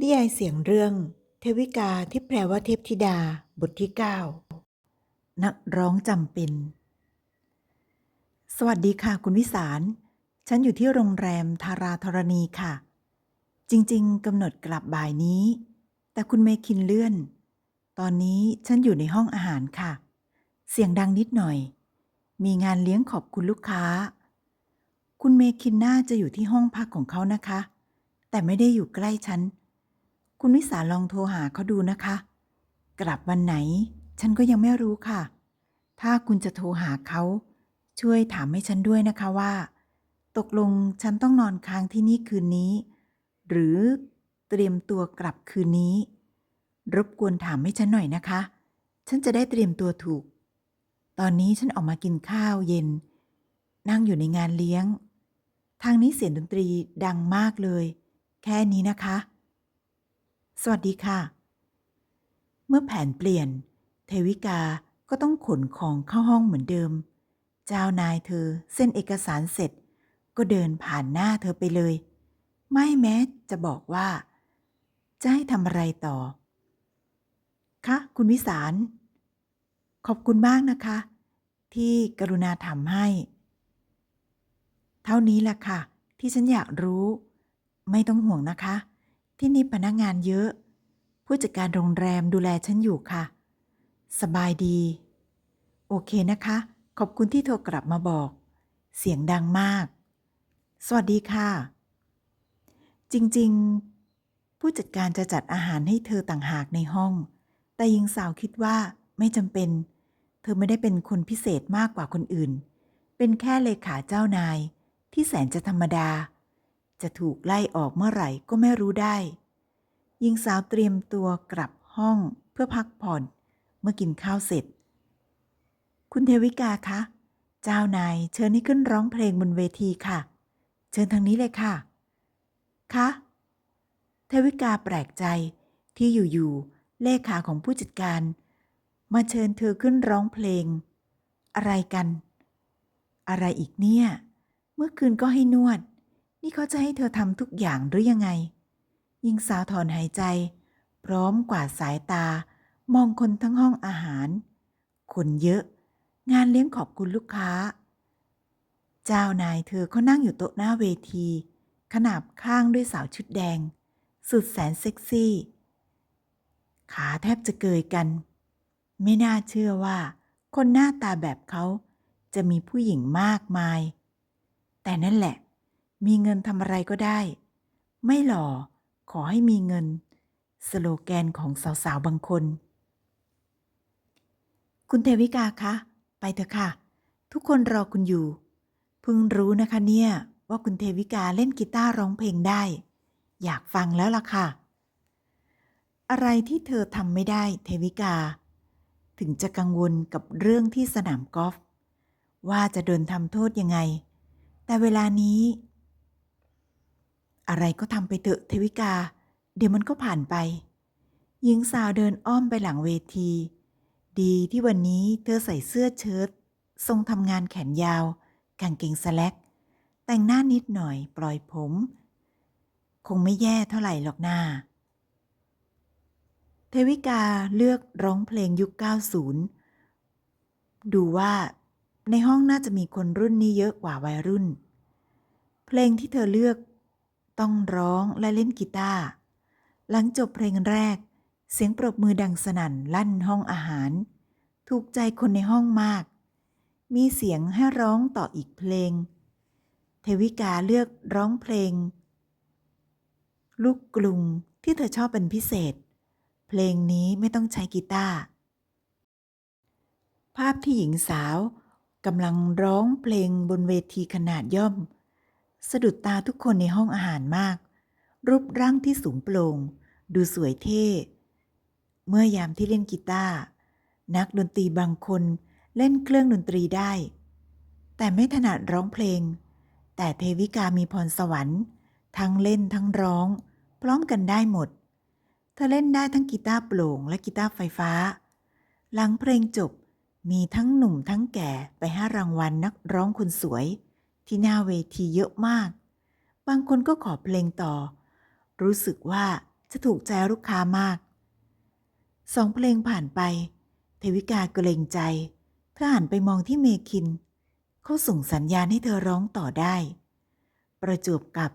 นิยายเสียงเรื่อง เทวิกาที่แปลว่าเทพธิดา บทที่ 9 นักร้องจำเป็น สวัสดีค่ะคุณวิสาร ฉันอยู่ที่โรงแรมทาราธรณีค่ะ จริงๆกำหนดกลับบ่ายนี้ แต่คุณเมคินเลื่อน ตอนนี้ฉันอยู่ในห้องอาหารค่ะ เสียงดังนิดหน่อย มีงานเลี้ยงขอบคุณลูกค้า คุณเมคินน่าจะอยู่ที่ห้องพักของเขานะคะแต่ไม่ได้อยู่ใกล้ฉัน คุณวิสาลองโทรหาเขาดูนะคะ กลับวันไหน ฉันก็ยังไม่รู้ค่ะ ถ้าคุณจะโทรหาเขา ช่วยถามให้ฉันด้วยนะคะว่า ตกลงฉันต้องนอนค้างที่นี่คืนนี้ หรือเตรียมตัวกลับคืนนี้ รบกวนถามให้ฉันหน่อยนะคะ ฉันจะได้เตรียมตัวถูก ตอนนี้ฉันออกมากินข้าวเย็น นั่งอยู่ในงานเลี้ยง ทางนี้เสียงดนตรีดังมากเลย แค่นี้นะคะ สวัสดีค่ะ เมื่อแผนเปลี่ยน เทวิกาก็ต้องขนของเข้าห้องเหมือนเดิม เจ้านายเธอเส้นเอกสารเสร็จ ก็เดินผ่านหน้าเธอไปเลย ไม่แม้จะบอกว่า จะให้ทำอะไรต่อ คะ คุณวิสาร ขอบคุณมากนะคะ ที่กรุณาทำให้ เท่านี้แหละค่ะ ที่ฉันอยากรู้ ไม่ต้องห่วงนะคะ ที่นี่พนักงานเยอะ ผู้จัดการโรงแรมดูแลฉันอยู่ค่ะ สบายดี โอเคนะคะ ขอบคุณที่โทรกลับมาบอก เสียงดังมาก สวัสดีค่ะ จริงๆ ผู้จัดการจะจัดอาหารให้เธอต่างหากในห้อง แต่หญิงสาวคิดว่าไม่จำเป็น เธอไม่ได้เป็นคนพิเศษมากกว่าคนอื่น เป็นแค่เลขาเจ้านายที่แสนจะธรรมดา จะถูกไล่ออกเมื่อไหร่ก็ไม่รู้ได้หญิงสาวเตรียมตัวกลับห้องเพื่อพักผ่อนเมื่อกินข้าวเสร็จ คุณเทวิกาคะ เจ้านายเชิญให้ขึ้นร้องเพลงบนเวทีค่ะ เชิญทางนี้เลยค่ะ คะ เทวิกาแปลกใจที่อยู่ๆเลขาของผู้จัดการ มาเชิญเธอขึ้นร้องเพลง อะไรกัน อะไรอีกเนี่ย เมื่อคืนก็ให้นวด นี่เขาจะให้เธอทำทุกอย่างหรือยังไงยิงสาวถอนหายใจ พร้อมกวาดสายตา มองคนทั้งห้องอาหาร คนเยอะ งานเลี้ยงขอบคุณลูกค้า เจ้านายเธอเขานั่งอยู่โต๊ะหน้าเวที ขนาบข้างด้วยสาวชุดแดง สุดแสนเซ็กซี่ ขาแทบจะเกยกัน ไม่น่าเชื่อว่า คนหน้าตาแบบเขาจะมีผู้หญิงมากมาย แต่นั่นแหละ มีเงินทำอะไรก็ได้ ไม่หล่อ ขอให้มีเงิน สโลแกนของสาวๆบางคน คุณเทวิกาคะ ไปเถอะค่ะ ทุกคนรอคุณอยู่ เพิ่งรู้นะคะเนี่ยว่าคุณเทวิกาเล่นกีตาร์ร้องเพลงได้ อยากฟังแล้วล่ะค่ะ อะไรที่เธอทำไม่ได้เทวิกา ถึงจะกังวลกับเรื่องที่สนามกอล์ฟว่าจะโดนทำโทษยังไง แต่เวลานี้ อะไรก็ทำไปเถอะเทวิกา เดี๋ยวมันก็ผ่านไป หญิงสาวเดินอ้อมไปหลังเวที ดีที่วันนี้เธอใส่เสื้อเชิ้ตทรงทำงานแขนยาว กางเกงสแลกแต่งหน้านิดหน่อยปล่อยผม คงไม่แย่เท่าไหร่หรอกหน้า เทวิกาเลือกร้องเพลงยุค 90 ดูว่าในห้องน่าจะมีคนรุ่นนี้เยอะกว่าวัยรุ่น เพลงที่เธอเลือก ต้องร้องและเล่นกีตาร์ หลังจบเพลงแรก เสียงปรบมือดังสนั่นลั่นห้องอาหาร ถูกใจคนในห้องมาก มีเสียงให้ร้องต่ออีกเพลง เทวิกาเลือกร้องเพลง ลูกกรุงที่เธอชอบเป็นพิเศษ เพลงนี้ไม่ต้องใช้กีตาร์ภาพที่หญิงสาวกำลังร้องเพลงบนเวทีขนาดย่อม สะดุดตาทุกคนในห้องอาหารมาก รูปร่างที่สูงโปร่ง ดูสวยเท่ เมื่อยามที่เล่นกีตาร์นักดนตรีบางคนเล่นเครื่องดนตรีได้ แต่ไม่ถนัดร้องเพลง แต่เทวิกามีพรสวรรค์ ทั้งเล่นทั้งร้อง พร้อมกันได้หมด เธอเล่นได้ทั้งกีตาร์โปร่งและกีตาร์ไฟฟ้า หลังเพลงจบมีทั้งหนุ่มทั้งแก่ไปให้รางวัลนักร้องคนสวย ที่หน้าเวทีเยอะมาก บางคนก็ขอเพลงต่อ รู้สึกว่าจะถูกใจลูกค้ามาก สองเพลงผ่านไป เทวิกาเกรงใจ เธอหันไปมองที่เมคิน เขาส่งสัญญาณให้เธอร้องต่อได้ ประจวบกับ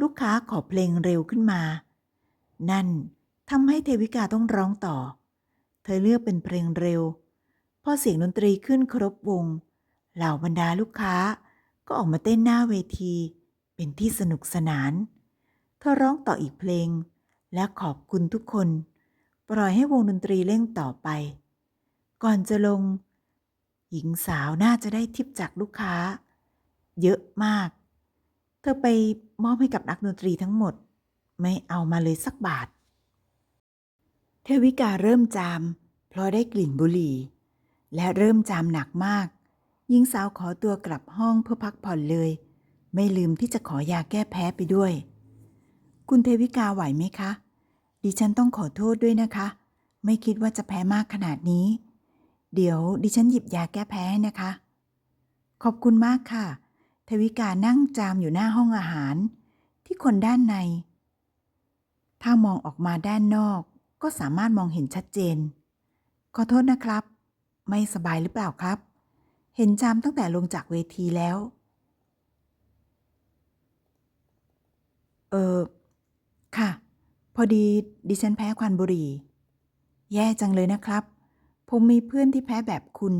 ลูกค้าขอเพลงเร็วขึ้นมา นั่นทำให้เทวิกาต้องร้องต่อ เธอเลือกเป็นเพลงเร็ว พอเสียงดนตรีขึ้นครบวง เหล่าบรรดาลูกค้า ก็ออกมาเต้นหน้าเวที เป็นที่สนุกสนาน เธอร้องต่ออีกเพลง และขอบคุณทุกคน ปล่อยให้วงดนตรีเล่นต่อไป ก่อนจะลง หญิงสาวน่าจะได้ทิปจากลูกค้า เยอะมาก เธอไปมอบให้กับนักดนตรีทั้งหมด ไม่เอามาเลยสักบาท เทวิกาเริ่มจาม เพราะได้กลิ่นบุหรี่ และเริ่มจามหนักมาก หญิงสาวขอตัวกลับห้องเพื่อพักผ่อนเลย ไม่ลืมที่จะขอยาแก้แพ้ไปด้วย คุณเทวิกาไหวไหมคะ ดิฉันต้องขอโทษด้วยนะคะ ไม่คิดว่าจะแพ้มากขนาดนี้ เดี๋ยวดิฉันหยิบยาแก้แพ้นะคะ ขอบคุณมากค่ะ เทวิกานั่งจามอยู่หน้าห้องอาหาร ที่คนด้านใน ถ้ามองออกมาด้านนอก ก็สามารถมองเห็นชัดเจน ขอโทษนะครับ ไม่สบายหรือเปล่าครับ เห็นจามตั้งแต่ลงจากเวทีแล้ว เออ ค่ะ พอดีดิฉันแพ้ควันบุหรี่ แย่จังเลยนะครับ ผมมีเพื่อนที่แพ้แบบคุณ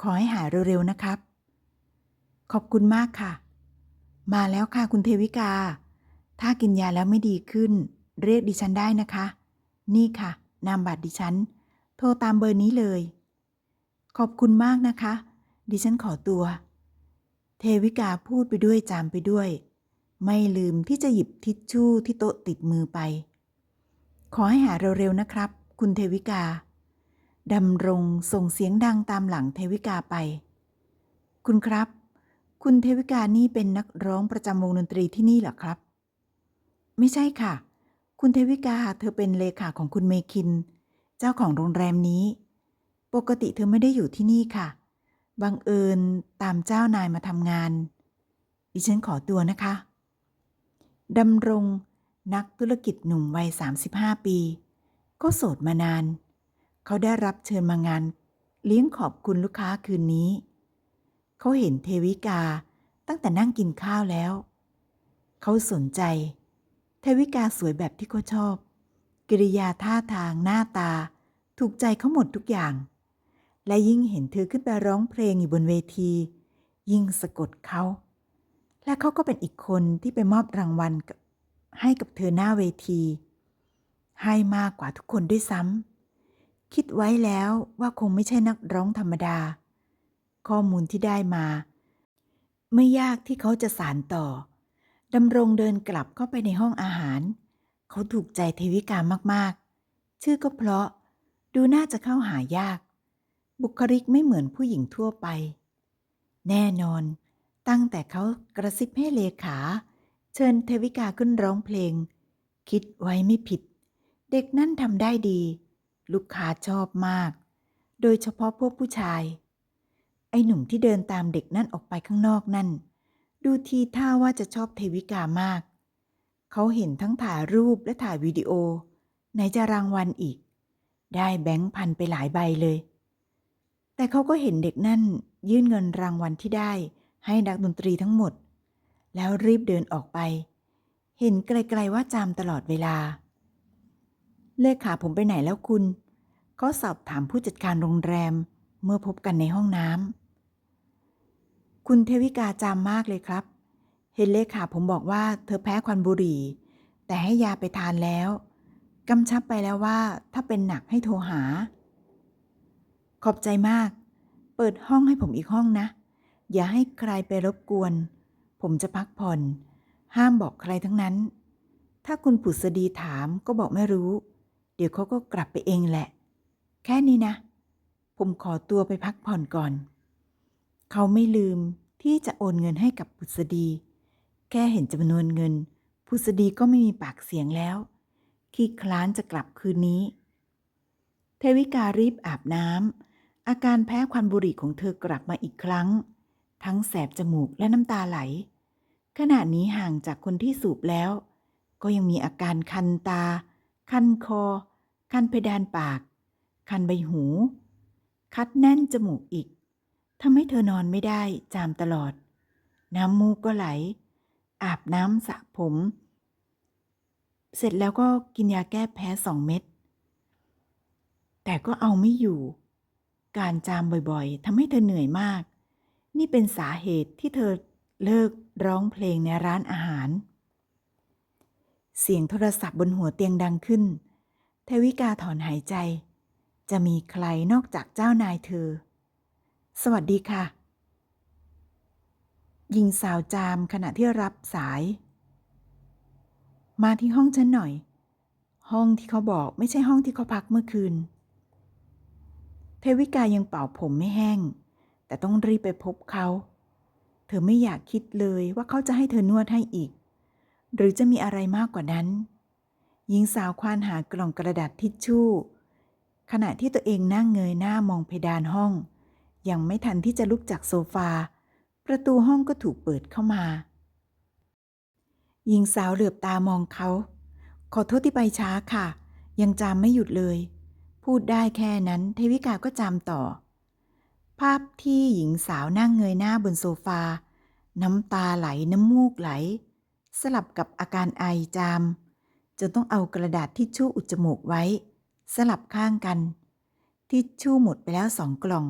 ขอให้หายเร็วๆนะครับ ขอบคุณมากค่ะ มาแล้วค่ะคุณเทวิกา ถ้ากินยาแล้วไม่ดีขึ้น เรียกดิฉันได้นะคะ นี่ค่ะ นามบัตรดิฉัน โทรตามเบอร์นี้เลย ขอบคุณมากนะคะ ดิฉันขอตัว เทวิกาพูดไปด้วยจามไปด้วย ไม่ลืมที่จะหยิบทิชชู่ที่โต๊ะติดมือไป ขอให้หาเร็วๆนะครับ คุณเทวิกาดำรงส่งเสียงดังตามหลังเทวิกาไป คุณครับ คุณเทวิกานี่เป็นนักร้องประจำวงดนตรีที่นี่เหรอครับ ไม่ใช่ค่ะ คุณเทวิกาเธอเป็นเลขาของคุณเมคิน เจ้าของโรงแรมนี้ ปกติเธอไม่ได้อยู่ที่นี่ค่ะ บังเอิญตามเจ้านายมาทำงาน ดิฉันขอตัวนะคะดำรงนักธุรกิจหนุ่มวัย 35 ปี ก็โสดมานาน เขาได้รับเชิญมางาน เลี้ยงขอบคุณลูกค้าคืนนี้ เขาเห็นเทวิกาตั้งแต่นั่งกินข้าวแล้ว เขาสนใจ เทวิกาสวยแบบที่เขาชอบ กิริยาท่าทางหน้าตา ถูกใจเขาหมดทุกอย่าง และยิ่งเห็นเธอขึ้นไปร้องเพลงอยู่บนเวที ยิ่งสะกดเขา และเขาก็เป็นอีกคนที่ไปมอบรางวัลให้กับเธอหน้าเวที ให้มากกว่าทุกคนด้วยซ้ำคิดไว้แล้วว่าคงไม่ใช่นักร้องธรรมดา ข้อมูลที่ได้มา ไม่ยากที่เขาจะสารต่อดำรงเดินกลับเข้าไปในห้องอาหาร เขาถูกใจเทวิกามากๆ ชื่อก็เพราะดูน่าจะเข้าหายาก บุคลิกไม่เหมือนผู้หญิงทั่วไป แน่นอน ตั้งแต่เขากระซิบให้เลขา เชิญเทวิกาขึ้นร้องเพลง คิดไว้ไม่ผิด เด็กนั่นทำได้ดี ลูกค้าชอบมาก โดยเฉพาะพวกผู้ชาย ไอ้หนุ่มที่เดินตามเด็กนั่นออกไปข้างนอกนั่น ดูทีท่าว่าจะชอบเทวิกามาก เขาเห็นทั้งถ่ายรูปและถ่ายวิดีโอ ไหนจะรางวัลอีก ได้แบงค์พันไปหลายใบเลย แต่เขาก็เห็นเด็กนั่นยื่นเงินรางวัลที่ได้ให้นักดนตรีทั้งหมด แล้วรีบเดินออกไป เห็นไกลๆว่าจามตลอดเวลา เลขาผมไปไหนแล้วคุณเขาสอบถามผู้จัดการโรงแรมเมื่อพบกันในห้องน้ำคุณเทวิกาจามมากเลยครับ เห็นเลขาผมบอกว่าเธอแพ้ควันบุหรี่ แต่ให้ยาไปทานแล้วกำชับไปแล้วว่าถ้าเป็นหนักให้โทรหา ขอบใจมาก เปิดห้องให้ผมอีกห้องนะ อย่าให้ใครไปรบกวน ผมจะพักผ่อน ห้ามบอกใครทั้งนั้น ถ้าคุณผุษดีถามก็บอกไม่รู้ เดี๋ยวเขาก็กลับไปเองแหละ แค่นี้นะ ผมขอตัวไปพักผ่อนก่อน เขาไม่ลืมที่จะโอนเงินให้กับผุษดี แค่เห็นจำนวนเงินผุษดีก็ไม่มีปากเสียงแล้ว ขี้คลานจะกลับคืนนี้ เทวิการีบอาบน้ำ อาการแพ้ควันบุหรี่ของเธอกลับมาอีกครั้ง ทั้งแสบจมูกและน้ำตาไหล ขณะนี้ห่างจากคนที่สูบแล้ว ก็ยังมีอาการคันตา คันคอ คันเพดานปาก คันใบหู คัดแน่นจมูกอีกทำให้เธอนอนไม่ได้จามตลอด น้ำมูกก็ไหล อาบน้ำสระผม เสร็จแล้วก็กินยาแก้แพ้สองเม็ดแต่ก็เอาไม่อยู่ การจามบ่อยๆทำให้เธอเหนื่อยมาก นี่เป็นสาเหตุที่เธอเลิกร้องเพลงในร้านอาหาร เสียงโทรศัพท์บนหัวเตียงดังขึ้น เทวิกาถอนหายใจ จะมีใครนอกจากเจ้านายเธอ สวัสดีค่ะ หญิงสาวจามขณะที่รับสาย มาที่ห้องฉันหน่อย ห้องที่เขาบอกไม่ใช่ห้องที่เขาพักเมื่อคืน เทวิกายังเป่าผมไม่แห้ง แต่ต้องรีบไปพบเขา เธอไม่อยากคิดเลยว่าเขาจะให้เธอนวดให้อีก หรือจะมีอะไรมากกว่านั้น หญิงสาวควานหากล่องกระดาษทิชชู่ ขณะที่ตัวเองนั่งเงยหน้ามองเพดานห้อง ยังไม่ทันที่จะลุกจากโซฟา ประตูห้องก็ถูกเปิดเข้ามา หญิงสาวเหลือบตามองเขา ขอโทษที่ไปช้าค่ะ ยังจามไม่หยุดเลย พูดได้แค่นั้นเทวิกาก็จามต่อ ภาพที่หญิงสาวนั่งเงยหน้าบนโซฟา น้ำตาไหลน้ำมูกไหล สลับกับอาการไอจามจนต้องเอากระดาษทิชชู่อุดจมูกไว้ สลับข้างกัน ทิชชู่หมดไปแล้วสองกล่อง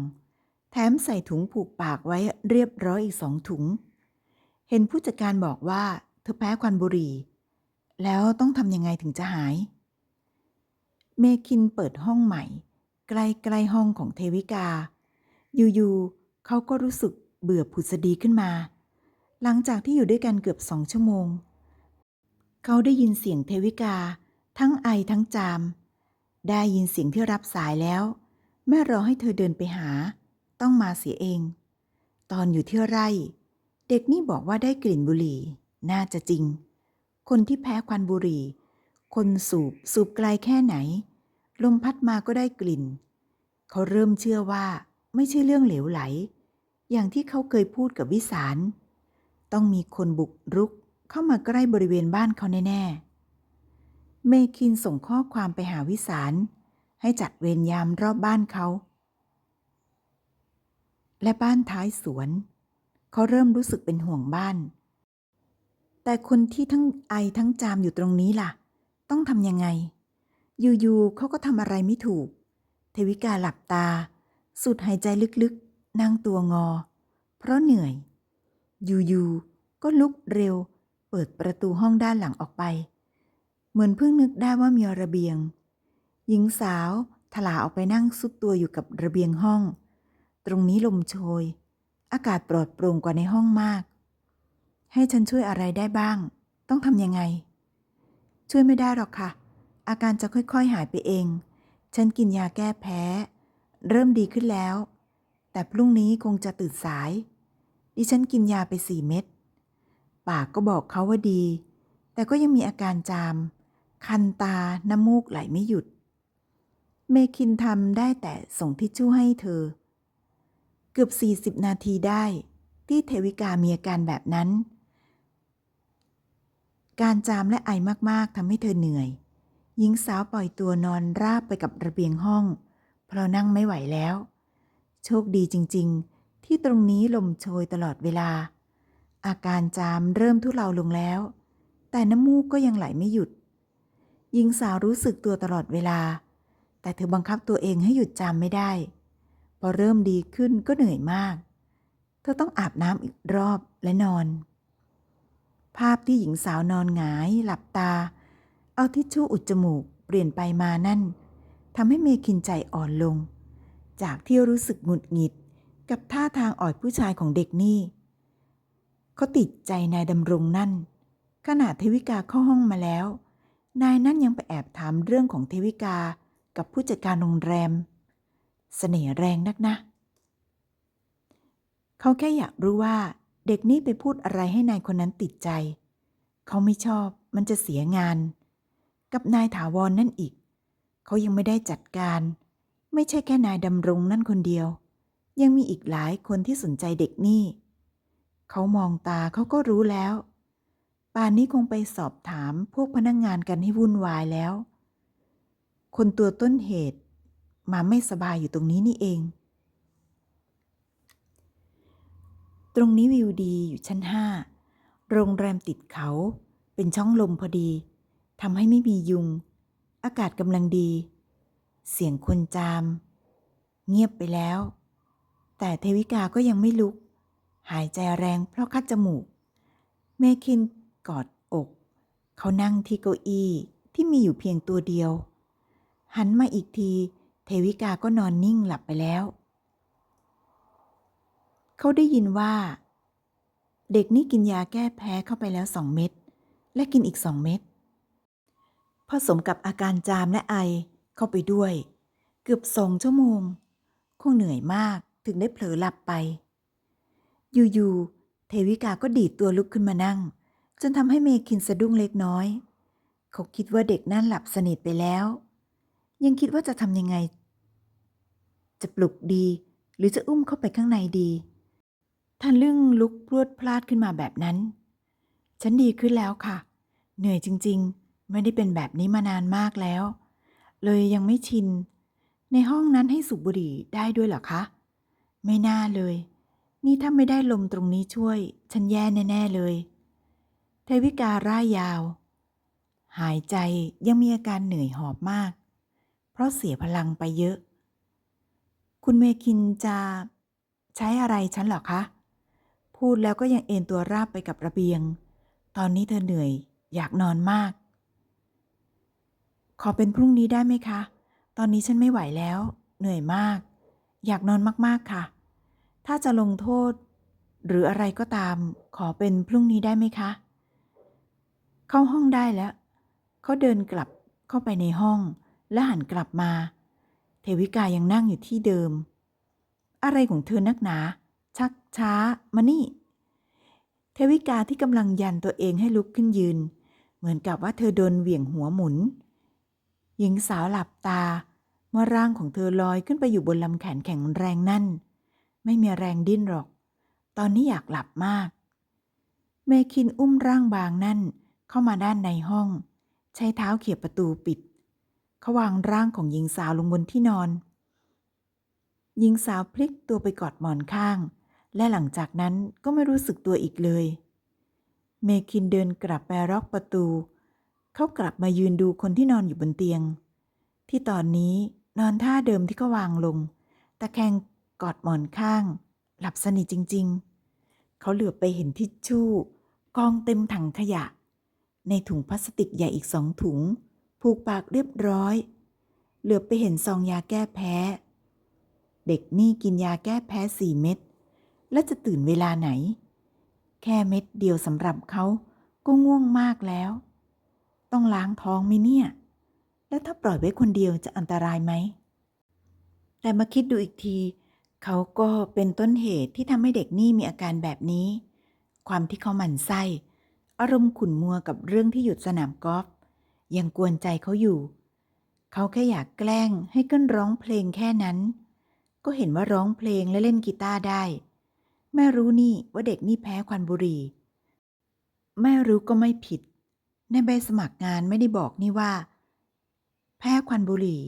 แถมใส่ถุงผูกปากไว้เรียบร้อยอีกสองถุง เห็นผู้จัดการบอกว่าเธอแพ้ควันบุหรี่ แล้วต้องทำยังไงถึงจะหาย เมคินเปิดห้องใหม่ ใกล้ๆห้องของเทวิกา อยู่ๆเขาก็รู้สึกเบื่อผุดสดีขึ้นมา หลังจากที่อยู่ด้วยกันเกือบสองชั่วโมง เขาได้ยินเสียงเทวิกา ทั้งไอทั้งจาม ได้ยินเสียงที่รับสายแล้ว แม่รอให้เธอเดินไปหา ต้องมาเสียเอง ตอนอยู่ที่ไร่ เด็กนี่บอกว่าได้กลิ่นบุหรี่ น่าจะจริง คนที่แพ้ควันบุหรี่ คนสูบสูบไกลแค่ไหน ลมพัดมาก็ได้กลิ่น เขาเริ่มเชื่อว่าไม่ใช่เรื่องเหลวไหล อย่างที่เขาเคยพูดกับวิสาร ต้องมีคนบุกรุกเข้ามาใกล้บริเวณบ้านเขาแน่ ๆ เมคินส่งข้อความไปหาวิสาร ให้จัดเวรยามรอบบ้านเขา และบ้านท้ายสวน เขาเริ่มรู้สึกเป็นห่วงบ้าน แต่คนที่ทั้งไอทั้งจามอยู่ตรงนี้ล่ะ ต้องทำยังไง อยู่ๆเขาก็ทำอะไรไม่ถูก เทวิกาหลับตา สูดหายใจลึกๆ นั่งตัวงอ เพราะเหนื่อย อยู่ๆก็ลุกเร็ว เปิดประตูห้องด้านหลังออกไป เหมือนเพิ่งนึกได้ว่ามีระเบียง หญิงสาวถลาออกไปนั่งซุดตัวอยู่กับระเบียงห้อง ตรงนี้ลมโชย อากาศปลอดโปร่งกว่าในห้องมาก ให้ฉันช่วยอะไรได้บ้าง ต้องทำยังไง ช่วยไม่ได้หรอกค่ะ อาการจะค่อยๆหายไปเอง ฉันกินยาแก้แพ้ เริ่มดีขึ้นแล้ว แต่พรุ่งนี้คงจะตื่นสาย ดิฉันกินยาไปสี่เม็ด ปากก็บอกเขาว่าดี แต่ก็ยังมีอาการจาม คันตา น้ำมูกไหลไม่หยุด เมคินทำได้แต่ส่งทิชชู่ให้เธอ เกือบ 40 นาทีได้ที่เทวิกามีอาการแบบนั้น การจามและไอมากๆทำให้เธอเหนื่อย หญิงสาวปล่อยตัวนอนราบไปกับระเบียงห้อง เพราะนั่งไม่ไหวแล้ว โชคดีจริง ๆ ที่ตรงนี้ลมโชยตลอดเวลา อาการจามเริ่มทุเลาลงแล้ว แต่น้ำมูกก็ยังไหลไม่หยุด หญิงสาวรู้สึกตัวตลอดเวลา แต่เธอบังคับตัวเองให้หยุดจามไม่ได้ พอเริ่มดีขึ้นก็เหนื่อยมาก เธอต้องอาบน้ำอีกรอบและนอน ภาพที่หญิงสาวนอนหงาย หลับตา เอาทิชชู่อุดจมูกเปลี่ยนไปมานั่นทำให้เมคินใจอ่อนลง จากที่รู้สึกหงุดหงิดกับท่าทางอ่อยผู้ชายของเด็กนี่เขาติดใจนายดำรงนั่น ขณะเทวิกาเข้าห้องมาแล้ว นายนั่นยังไปแอบถามเรื่องของเทวิกากับผู้จัดการโรงแรม เสน่ห์แรงนักนะ เขาแค่อยากรู้ว่าเด็กนี่ไปพูดอะไรให้นายคนนั้นติดใจ เขาไม่ชอบมันจะเสียงาน กับนายถาวรนนั่นอีก เขายังไม่ได้จัดการ ไม่ใช่แค่นายดำรงนั่นคนเดียว ยังมีอีกหลายคนที่สนใจเด็กนี่ เขามองตาเขาก็รู้แล้ว ป่านนี้คงไปสอบถามพวกพนักงงานกันให้วุ่นวายแล้ว คนตัวต้นเหตุมาไม่สบายอยู่ตรงนี้นี่เอง ตรงนี้วิวดีอยู่ชั้นห้าโรงแรมติดเขาเป็นช่องลมพอดี ทำให้ไม่มียุง อากาศกำลังดี เสียงคนจาม เงียบไปแล้ว แต่เทวิกาก็ยังไม่ลุก หายใจแรงเพราะคัดจมูก เมคินกอดอก เขานั่งที่เก้าอี้ที่มีอยู่เพียงตัวเดียว หันมาอีกที เทวิกาก็นอนนิ่งหลับไปแล้ว เขาได้ยินว่า เด็กนี่กินยาแก้แพ้เข้าไปแล้วสองเม็ดและกินอีกสองเม็ด ผสมกับอาการจามและไอเข้าไปด้วย เกือบสองชั่วโมง คงเหนื่อยมากถึงได้เผลอหลับไป อยู่ๆเทวิกาก็ดีดตัวลุกขึ้นมานั่ง จนทำให้เมคินสะดุ้งเล็กน้อย เขาคิดว่าเด็กนั่นหลับสนิทไปแล้ว ยังคิดว่าจะทำยังไง จะปลุกดีหรือจะอุ้มเข้าไปข้างในดีท่านลึ่งลุกพรวดพลาดขึ้นมาแบบนั้น ฉันดีขึ้นแล้วค่ะ เหนื่อยจริง ๆ ไม่ได้เป็นแบบนี้มานานมากแล้ว เลยยังไม่ชิน ในห้องนั้นให้สูบบุหรี่ได้ด้วยเหรอคะ ไม่น่าเลย นี่ถ้าไม่ได้ลมตรงนี้ช่วย ฉันแย่แน่ ๆ เลย เทวิการ่ายยาว หายใจยังมีอาการเหนื่อยหอบมาก เพราะเสียพลังไปเยอะ คุณเมคินจะใช้อะไรฉันเหรอคะ พูดแล้วก็ยังเอนตัวราบไปกับระเบียง ตอนนี้เธอเหนื่อย อยากนอนมาก ขอเป็นพรุ่งนี้ได้ไหมคะ ตอนนี้ฉันไม่ไหวแล้ว เหนื่อยมาก อยากนอนมากๆค่ะ ถ้าจะลงโทษ หรืออะไรก็ตาม ขอเป็นพรุ่งนี้ได้ไหมคะ เข้าห้องได้แล้ว เขาเดินกลับเข้าไปในห้อง และหันกลับมา เทวิกายังนั่งอยู่ที่เดิม อะไรของเธอนักหนา ชักช้า มานี่ เทวิกาที่กำลังยันตัวเองให้ลุกขึ้นยืน เหมือนกับว่าเธอโดนเหวี่ยงหัวหมุน หญิงสาวหลับตา เมื่อร่างของเธอลอยขึ้นไปอยู่บนลำแขนแข็งแรงนั่น ไม่มีแรงดิ้นหรอก ตอนนี้อยากหลับมาก เมคินอุ้มร่างบางนั่นเข้ามาด้านในห้อง ใช้เท้าเขี่ยประตูปิด เขาวางร่างของหญิงสาวลงบนที่นอน หญิงสาวพลิกตัวไปกอดหมอนข้าง และหลังจากนั้นก็ไม่รู้สึกตัวอีกเลย เมคินเดินกลับไปล็อกประตู เขากลับมายืนดูคนที่นอนอยู่บนเตียง ที่ตอนนี้นอนท่าเดิมที่เขาวางลง ตะแคงกอดหมอนข้าง หลับสนิทจริง ๆ เขาเหลือบไปเห็นทิชชู่ กองเต็มถังขยะ ในถุงพลาสติกใหญ่อีกสองถุง ผูกปากเรียบร้อย เหลือบไปเห็นซองยาแก้แพ้ เด็กนี่กินยาแก้แพ้สี่เม็ดและจะตื่นเวลาไหน แค่เม็ดเดียวสำหรับเขาก็ง่วงมากแล้ว ต้องล้างท้องไหมเนี่ย แล้วถ้าปล่อยไว้คนเดียวจะอันตรายไหม แต่มาคิดดูอีกที เขาก็เป็นต้นเหตุที่ทำให้เด็กนี่มีอาการแบบนี้ ความที่เขาหมั่นไส้ อารมณ์ขุ่นมัวกับเรื่องที่หยุดสนามกอล์ฟยังกวนใจเขาอยู่ เขาแค่อยากแกล้งให้ก้นร้องเพลงแค่นั้น ก็เห็นว่าร้องเพลงและเล่นกีตาร์ได้ แม่รู้นี่ว่าเด็กนี่แพ้ควันบุหรี่แม่รู้ก็ไม่ผิด ในใบสมัครงานไม่ได้บอกนี่ว่า แพ้ควันบุหรี่